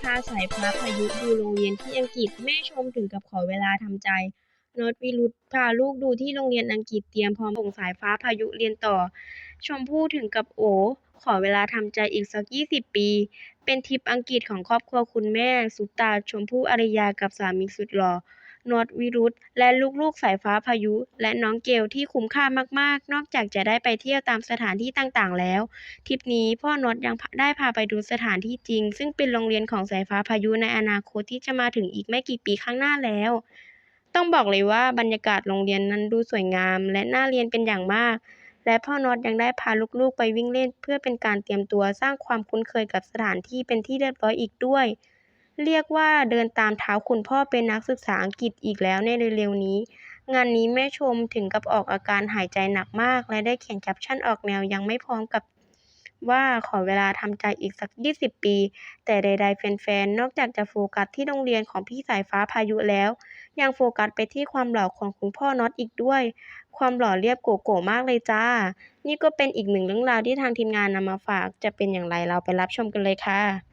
พาสายฟ้าพายุดูโรงเรียนที่อังกฤษ แม่ชมถึงกับขอเวลาทำใจน็อตวิรุธพาลูกดูที่โรงเรียนอังกฤษเตรียมพร้อมส่งสายฟ้าพายุเรียนต่อ ชมพู่ถึงกับโอ ขอเวลาทำใจอีกสัก 20 ปี เป็นทริปอังกฤษของครอบครัวคุณแม่ สุตาชมพู่อารยากับสามีสุดหล่อ โนตวิรุธ และลูกๆ สายฟ้าพายุ และน้องเกลที่คุ้มค่ามากๆ นอกจากจะได้ไปเที่ยวตามสถานที่ต่างๆ แล้ว ทริปนี้พ่อโนตยังได้พาไปดูสถานที่จริง ซึ่งเป็นโรงเรียนของสายฟ้าพายุในอนาคตที่จะมาถึงอีกไม่กี่ปีข้างหน้าแล้ว ต้องบอกเลยว่าบรรยากาศโรงเรียนนั้นดูสวยงาม และน่าเรียนเป็นอย่างมากและพ่อโนตยังได้พาลูกๆ ไปวิ่งเล่น เพื่อเป็นการเตรียมตัวสร้างความคุ้นเคยกับสถานที่เป็นที่เรียบร้อยอีกด้วย เรียกว่าเดินตามเท้าคุณพ่อเป็นนักศึกษาอังกฤษอีกแล้วในเร็วๆนี้ งานนี้แม่ชมถึงกับออกอาการหายใจหนักมาก และได้เขียนแคปชั่นออกแนวยังไม่พร้อมกับว่าขอเวลาทำใจอีกสัก 20 ปี แต่ใด ๆ แฟนๆ นอกจากจะโฟกัสที่โรงเรียนของพี่สายฟ้าพายุแล้ว ยังโฟกัสไปที่ความหล่อของคุณพ่อน็อตอีกด้วย ความหล่อเรียบโกโก้มากเลยจ้า นี่ก็เป็นอีกหนึ่งเรื่องราวที่ทางทีมงานนำมาฝาก จะเป็นอย่างไรเราไปรับชมกันเลยค่ะ